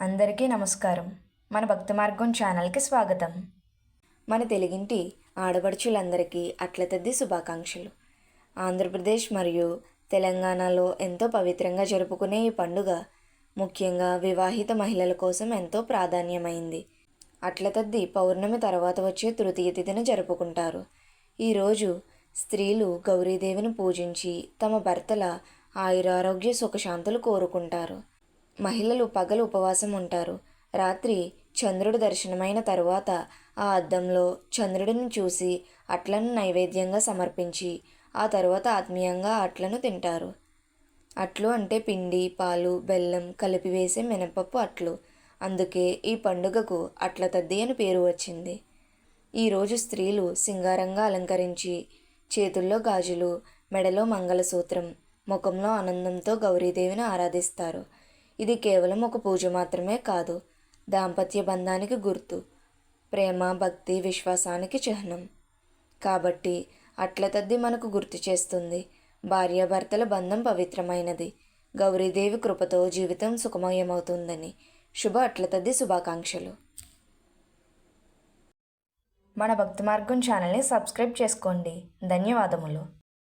అందరికీ నమస్కారం. మన భక్తి మార్గం ఛానల్కి స్వాగతం. మన తెలుగింటి ఆడపడుచులందరికీ అట్లతద్ది శుభాకాంక్షలు. ఆంధ్రప్రదేశ్ మరియు తెలంగాణలో ఎంతో పవిత్రంగా జరుపుకునే ఈ పండుగ ముఖ్యంగా వివాహిత మహిళల కోసం ఎంతో ప్రాధాన్యమైంది. అట్లతద్ది పౌర్ణమి తర్వాత వచ్చే తృతీయ తిథిన జరుపుకుంటారు. ఈరోజు స్త్రీలు గౌరీదేవిని పూజించి తమ భర్తల ఆయురారోగ్య సుఖశాంతులు కోరుకుంటారు. మహిళలు పగలు ఉపవాసం ఉంటారు. రాత్రి చంద్రుడు దర్శనమైన తరువాత ఆ అద్దంలో చంద్రుడిని చూసి అట్లను నైవేద్యంగా సమర్పించి ఆ తరువాత ఆత్మీయంగా అట్లను తింటారు. అట్లు అంటే పిండి పాలు బెల్లం కలిపి వేసే మినపప్పు అట్లు. అందుకే ఈ పండుగకు అట్ల తద్ది అని పేరు వచ్చింది. ఈరోజు స్త్రీలు సింగారంగా అలంకరించి చేతుల్లో గాజులు మెడలో మంగళసూత్రం ముఖంలో ఆనందంతో గౌరీదేవిని ఆరాధిస్తారు. ఇది కేవలం ఒక పూజ మాత్రమే కాదు. దాంపత్య బంధానికి గుర్తు. ప్రేమ భక్తి విశ్వాసానికి చిహ్నం. కాబట్టి అట్ల తద్ది మనకు గుర్తు చేస్తుంది. భార్యాభర్తల బంధం పవిత్రమైనది. గౌరీదేవి కృపతో జీవితం సుఖమయమవుతుందని. శుభ అట్లతద్ది శుభాకాంక్షలు. మన భక్తి మార్గం ఛానల్ని సబ్స్క్రైబ్ చేసుకోండి. ధన్యవాదములు.